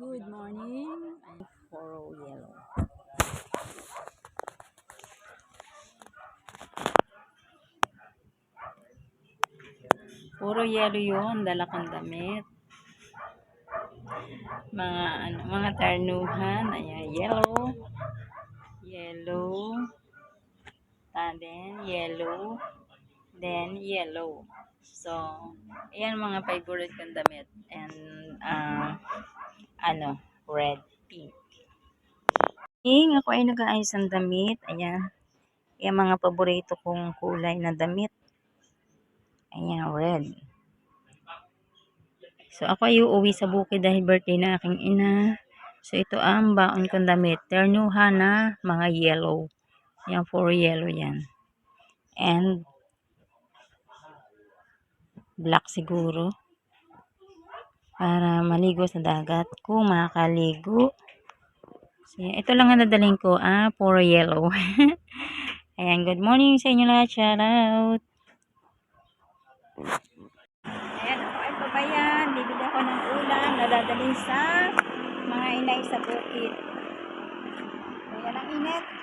Good morning. I'm Foro Yellow. Puro yellow yun, dala kong damit. Mga ano, mga tarnuhan, ayan, yellow. Yellow. Then yellow. Then yellow. So, ayan mga favorite kong damit. And, ah, ano, red, pink. Ing, ako ay nag-aayos ng damit. Ayan. Yung mga paborito kong kulay na damit. Ayan, red. So, ako ay uuwi sa bukid dahil birthday na aking ina. So, ito ang baon kong damit. Ternuha na mga yellow. Yan, for yellow yan. And, black siguro. Para maligo sa dagat. Kung makakaligo. So, ito lang ang nadaling ko. Ah, for yellow. Ayan, good morning sa inyo lahat. Shout out. Ayan, ako ay babayan. Bibili ako ng ulam na dadalhin sa mga inay sa bukid. Ayan ang init.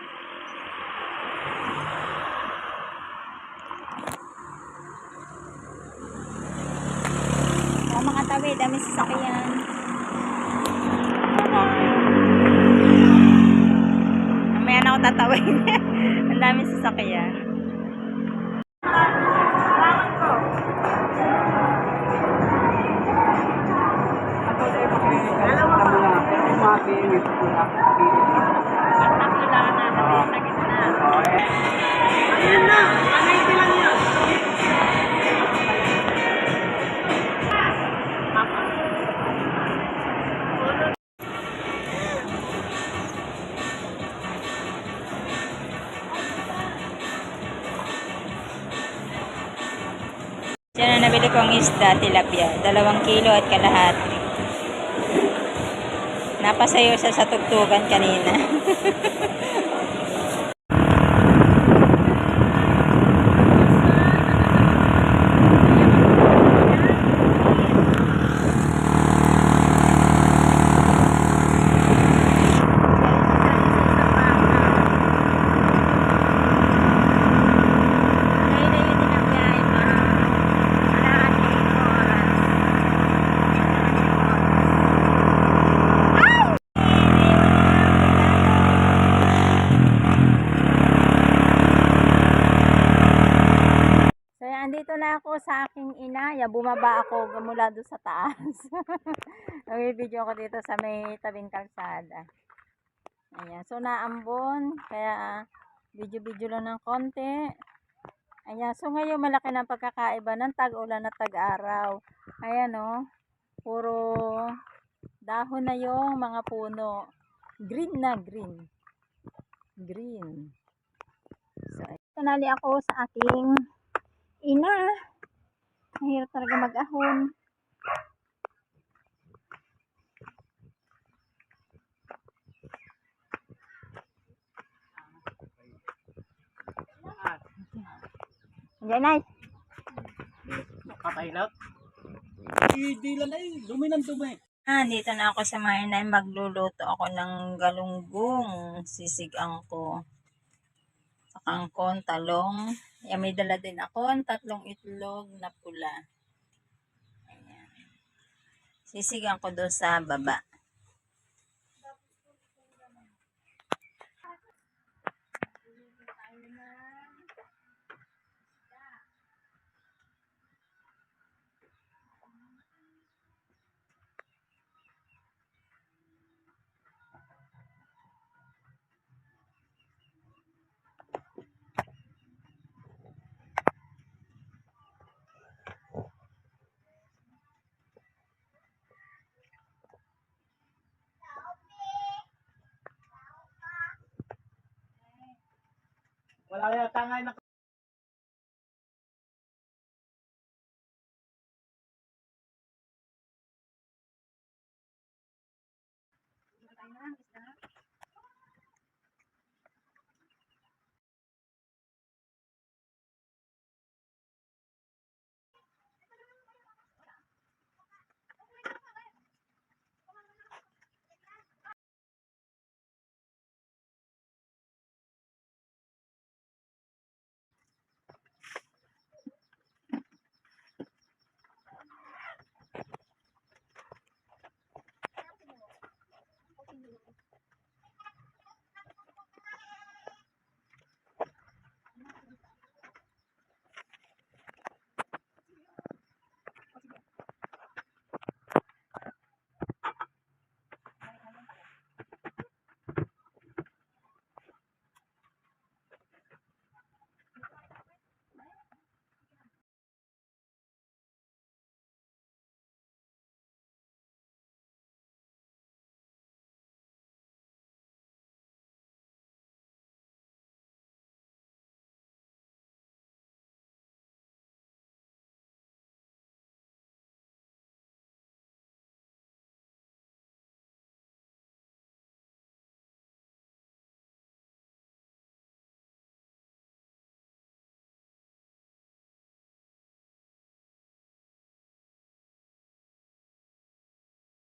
Tawi, dami sasakyan. Mamaya na ako tatawin. ang dami sasakyan. Isda, tilapia. Dalawang kilo at kalahati. Napasayo siya sa tugtugan kanina. So, yan, andito na ako sa aking inaya. Bumaba ako mula doon sa taas. Nag-video ko dito sa may tabing kalsada. Ayan. So, naambon. Kaya, video-video lang ng konti. Ayan. So, ngayon malaki ng pagkakaiba ng tag-ulan at tag-araw. Ayan, oh. Puro dahon na yung mga puno. Green na green. Green. So, tanali ako sa aking ina. Mahirap talaga mag-ahon. Diyan na. Kakailat. Hindi lang ay, dumi ng dumi. Ah, dito na ako sa mga inay. Magluluto ako ng galunggong. Sisigang ko. Sa kangkong, talong. Yan, may dala din ako. Tatlong itlog na pula. Ayan. Sisigang ko doon sa baba. Wala yata nga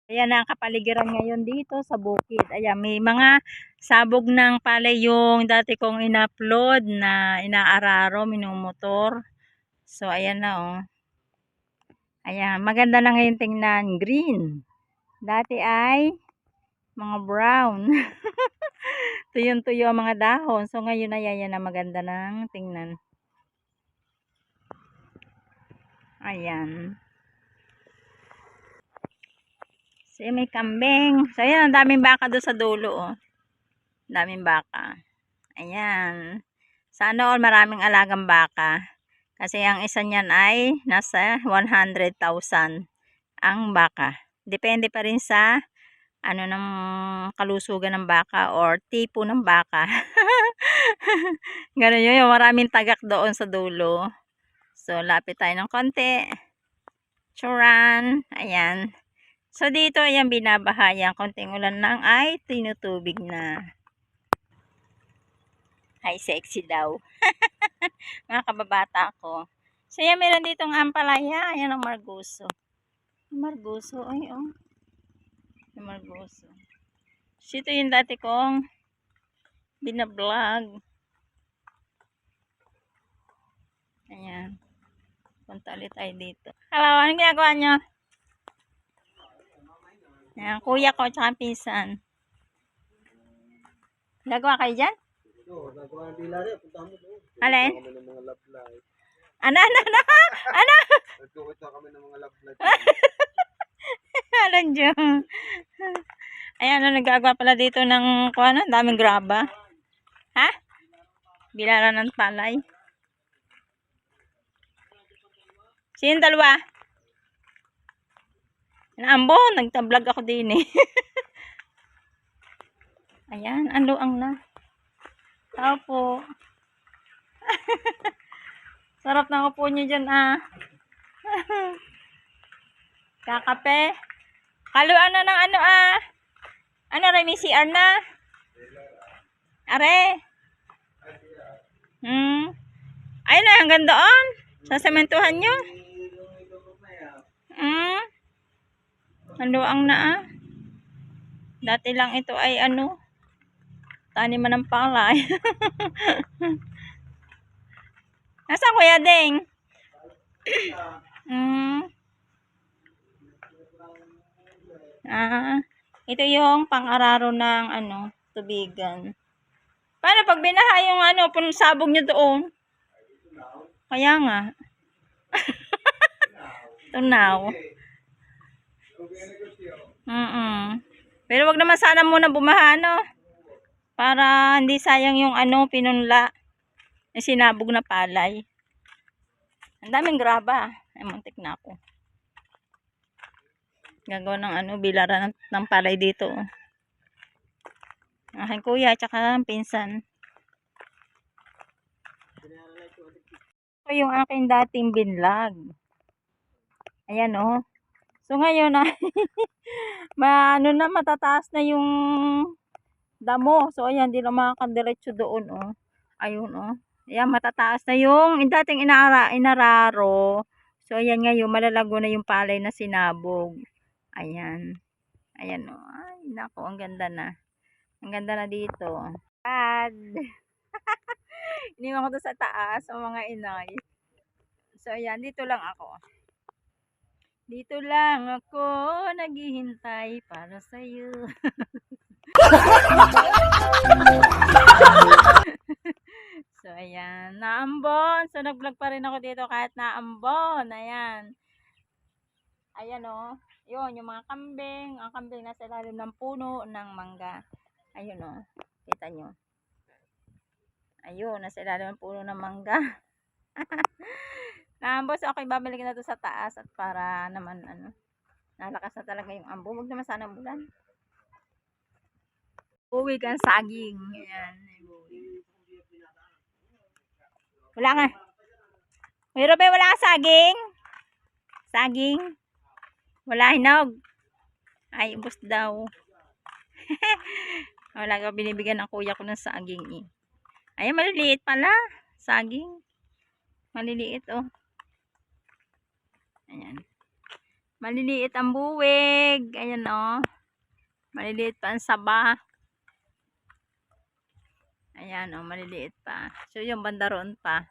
na Ayan ang kapaligiran ngayon dito sa bukid. Ayan, may mga sabog ng palay yung dati kong in-upload na inaararo, minumotor. So, ayan na oh. Ayan, maganda na ngayon tingnan. Green. Dati ay mga brown. Tuyong-tuyo ang mga dahon. So, ngayon ay ayan na maganda ng tingnan. Ayan. So, yun, may kambing. So, ayan, ang daming baka doon sa dulo, oh. Daming baka. Ayan. Sana all maraming alagang baka. Kasi ang isa niyan ay nasa 100,000 ang baka. Depende pa rin sa ano ng kalusugan ng baka or tipo ng baka. Ganun yun, yung maraming tagak doon sa dulo. So, lapit tayo ng konti. Churan. Ayan. So, dito, ayan, binabahayan. Konting ulan lang ay tinutubig na. Ay, sexy daw. Mga kababata ko. So, ayan, meron ditong ampalaya. Ayan ang marguso. Marguso, ay, oh. Marguso. So, yung dati kong binablog. Ayan. Punta ulit tayo dito. Hello, anong ginagawa nyo? Ayan, kuya ko, tsaka pinsan. Gagawa kayo dyan? Oo, nagawa ng dila rin. Punta mo doon. Alin? Kami ng mga love life. Ano, ano, ano? Ano? Nagkukit na kami ng mga love life. Alam nyo. Ayan, ano, nagagawa pala dito ng, kung ano, daming graba. Ha? Bilaran ng palay. Sino dalawa? Naambo, nagtablog ako din eh. Ayan, ano ang na. Tao po. Sarap ng upo nyo dyan ah. Kakape. Haluan na ng ano ah. Ano rin, may CR na? Are. Hmm. Ayun na, hanggang doon. Sa sementuhan nyo. Hmm. Haluang na ah. Dati lang ito ay ano. Taniman ng palay. Nasaan kuya Ding? Hmm. Ah, ito yung pang-araro ng ano, tubigan. Paano pag binaha yung ano, pun sabog nyo doon? Kaya nga. Tunaw. Mm Pero wag naman sana muna bumaha, no? Para hindi sayang yung ano, pinunla. Yung sinabog na palay. Ang daming graba. Ay, muntik na ako. Gagawa ng ano, bilaran ng, ng palay dito. oh. Aking kuya, tsaka ang pinsan. Ito yung aking dating binlag. Ayan oh. So ngayon ay ma ano na matataas na yung damo. So ayan, di na makakadiretso doon oh. Ayun oh. Ayan, matataas na yung, dating inara, inararo. So ayan ngayon, malalago na yung palay na sinabog. Ayan. Ayan oh. Ay, nako, ang ganda na. Ang ganda na dito. Bad. Iniwan ko to sa taas, ang mga inay. So, ayan, dito lang ako. Dito lang ako naghihintay para sa'yo. so, ayan. Naambon. So, nag-vlog pa rin ako dito kahit naambon. Ayan. Ayan. Oh. Yun, yung mga kambing. Ang kambing nasa ilalim ng puno ng mangga. Ayun. Oh. Kita nyo. Ayun, nasa ilalim ng puno ng mangga. Naambos, okay, babalik na to sa taas at para naman, ano, nalakas na talaga yung ambo. Huwag naman sana bulan. Uwi kang saging. Ayan. Wala nga. Mayroon ba wala ka saging? Saging? Wala hinog. Ay, ubos daw. wala ka binibigyan ng kuya ko ng saging eh. Ay, maliliit pala. Saging. Maliliit oh. Ayan. Maliliit ang buwig. Ayan oh. Maliliit pa ang saba. Ayan oh, maliliit pa. So yung banda roon pa.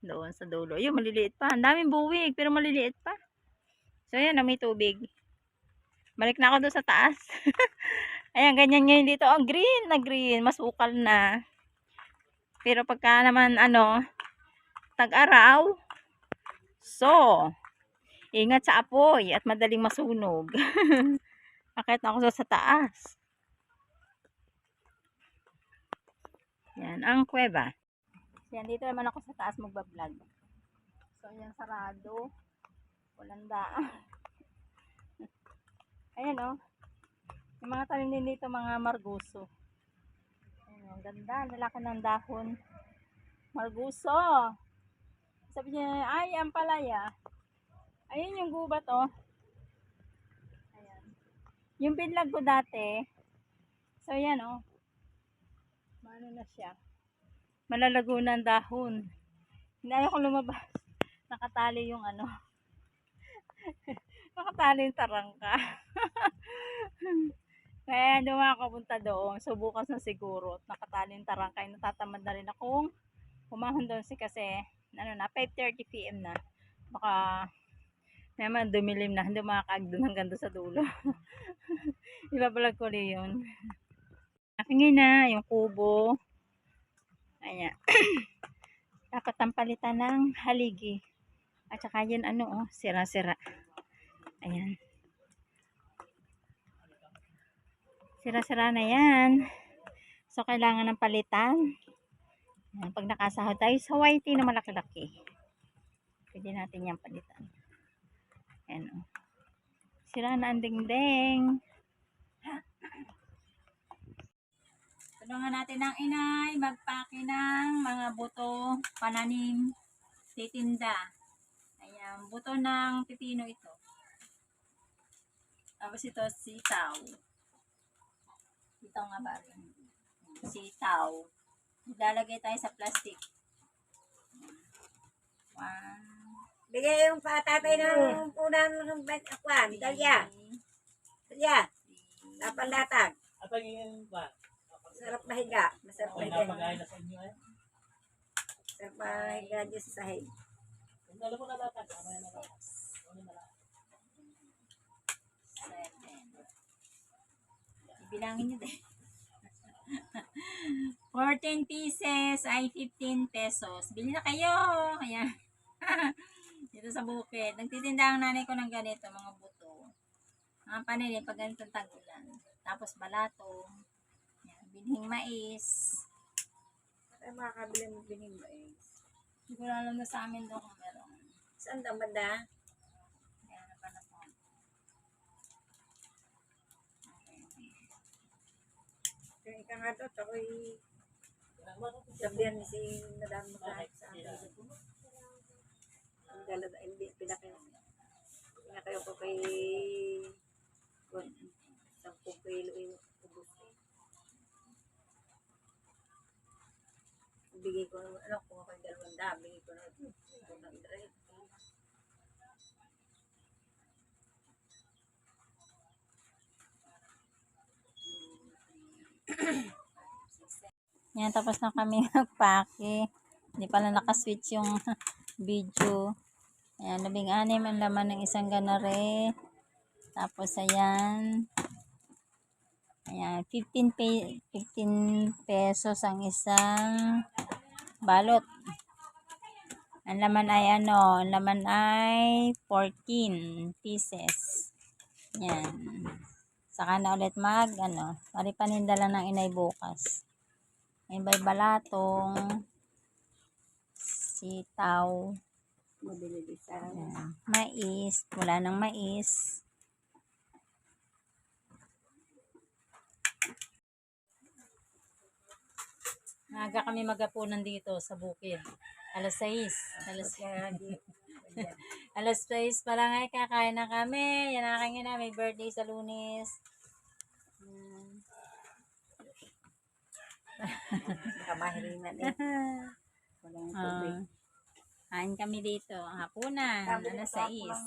Doon sa dulo. Yung maliliit pa. Ang daming buwig pero maliliit pa. So ayan oh, may tubig. Balik na ako doon sa taas. Ayan, ganyan ngayon dito. Oh, green na green. Masukal na. Pero pagka naman, ano, tag-araw, so, ingat sa apoy at madaling masunog. Akit ako sa taas. Yan, ang kuweba. Yan, dito naman ako sa taas magbablog. So, yan, sarado. Walang daan. Ayan, oh. Yung mga tanim din dito, mga marguso. Ayan, ang ganda. Lalaki ng dahon. Marguso. Sabi niya, ay, ang palaya. Ayun yung gubat, oh. Ayan. Yung pinlag ko dati, so yan, oh. Mano na siya. Malalago na dahon. Hindi ayaw ko lumabas. Nakatali yung ano. Nakatali yung tarangka. Kaya hindi ako punta doon. So bukas na siguro. at Nakatali yung tarangka. Natatamad na rin akong umahon doon si kasi ano na 5.30 p.m. na. Baka naman dumilim na. Hindi makakaag doon hanggang doon sa dulo. Ibabalag ko rin yun. Aking na yung kubo. Ayan. Dapat ang palitan ng haligi. At saka yun ano oh, sira-sira. Ayan. Sira-sira na yan. So, kailangan ng palitan. Ayan, pag nakasahod tayo sa whitey na malaki-laki. Pwede natin yan palitan. Ayan o. Sira na ang dingding. Tulungan natin ang inay magpake ng mga buto, pananim, titinda. Ayan, buto ng pipino ito. Tapos ito, sitaw. Sitaw nga ba? Sitaw. Ilalagay tayo sa plastic. One, Bigay yung patatay ng unang ng kwan, dalya. Dalya, three, napanlatag. At ang yung ba? Sarap mahiga. Masarap mahiga. napagaya na sa inyo eh. Sarap mahiga dyan sa sahig. Kung alam mo na ano yan na seven. Ibilangin nyo din. 14 pieces ay 15 pesos. Bili na kayo. Ayan. Dito sa bukid. Nagtitinda ang nanay ko ng ganito, mga buto. Mga panili, pag ganito tagulan. Tapos balato. Ayan. Binhing mais. Ay, makakabili mo bining ba eh. Hindi ko alam na sa amin doon kung meron. Saan daw banda? Kaya na pala po. Kaya ika nga to, ako'y sabihan ni si Madam Makahat sa akin. Ang galad, hindi, pinakayo. Pinakayo ko kay kung 10 kilo yung ubus. Bigay ko, ano, kung ako'y dalawang daan, bigay ko na ito. Unang direct. Yan, tapos na kami magpake. Hindi pala nakaswitch yung video. Ayan, labing anim ang laman ng isang ganare. Tapos, ayan. Ayan, 15, pe 15 pesos ang isang balot. Ang laman ay ano, ang laman ay 14 pieces. Yan. Saka na ulit mag, ano, paripaninda lang ng inay bukas. May bay balatong, sitaw, ayan, mais, wala ng mais. Naga kami magapunan dito sa bukid. Alas 6. Alas, alas 6 pa lang ay kakain na kami. Yan ang aking ina. May birthday sa lunes. Hmm. Kamahiringan eh. Walang tubig. Ah, kain kami dito. Hapunan. Sabi Alas ko, 6. tapos lang,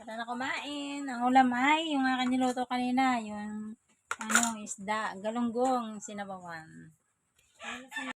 Tara na kumain. Ang ulam ay yung akin niluto kanina. Yung ano, isda. Galunggong sinabawan.